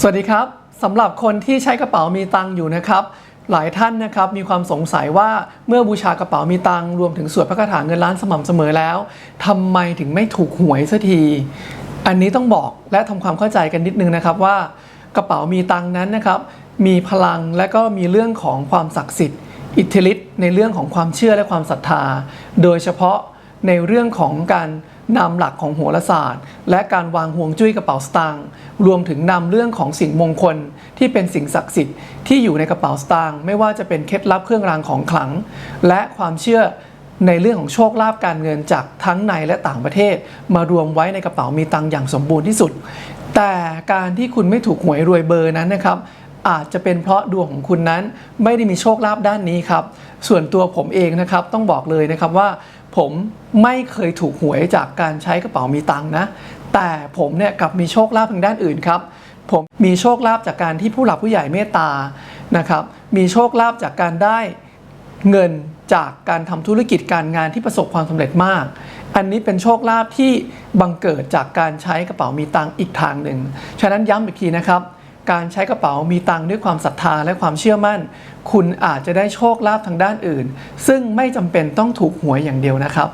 สวัสดีครับสำหรับคนที่ใช้กระเป๋ามีตังอยู่นะครับหลายท่านนะครับมีความสงสัยว่าเมื่อบูชากระเป๋ามีตังรวมถึงสวดพระคาถาเงินล้านสม่ำเสมอแล้วทำไมถึงไม่ถูกหวยสักที อันนี้ต้องบอกและทำความเข้าใจกันนิดนึงนะครับว่ากระเป๋ามีตังนั้นนะครับมีพลังและก็มีเรื่องของความศักดิ์สิทธิ์ อิทธิฤทธิ์ในเรื่องของความเชื่อและความศรัทธา โดยเฉพาะในเรื่องของการ นำหลักของโหราศาสตร์ และการวางห่วงจุ้ยกระเป๋าสตางค์รวมถึงนำเรื่องของสิ่งมงคล ที่เป็นสิ่งศักดิ์สิทธิ์ที่อยู่ในกระเป๋าสตางค์ไม่ว่าจะเป็นเคล็ดลับเครื่องรางของขลัง และความเชื่อในเรื่องของโชคลาภการเงินจากทั้งในและต่างประเทศ มารวมไว้ในกระเป๋ามีตังค์อย่างสมบูรณ์ที่สุด แต่การที่คุณไม่ถูกหวยรวยเบอร์นั้นนะครับอาจจะเป็นเพราะดวงของคุณนั้นไม่ได้มีโชคลาภด้านนี้ครับ ส่วนตัวผมเองนะครับต้องบอกเลยนะครับว่า ผมไม่เคยถูกหวยจากการใช้กระเป๋ามีตังค์นะ แต่ผมเนี่ยกลับมีโชคลาภทางด้านอื่นครับ ผมมีโชคลาภจากการที่ผู้หลักผู้ใหญ่เมตตานะครับมีโชคลาภจากการได้เงินจากการทำธุรกิจการงานที่ประสบความสำเร็จมาก อันนี้เป็นโชคลาภที่บังเกิดจากการใช้กระเป๋ามีตังค์อีกทางหนึ่ง ฉะนั้นย้ำอีกทีนะครับ การใช้กระเป๋ามีตังค์ด้วยความศรัทธาและความเชื่อมั่น คุณอาจจะได้โชคลาภทางด้านอื่น ซึ่งไม่จำเป็นต้องถูกหวยอย่างเดียวนะครับ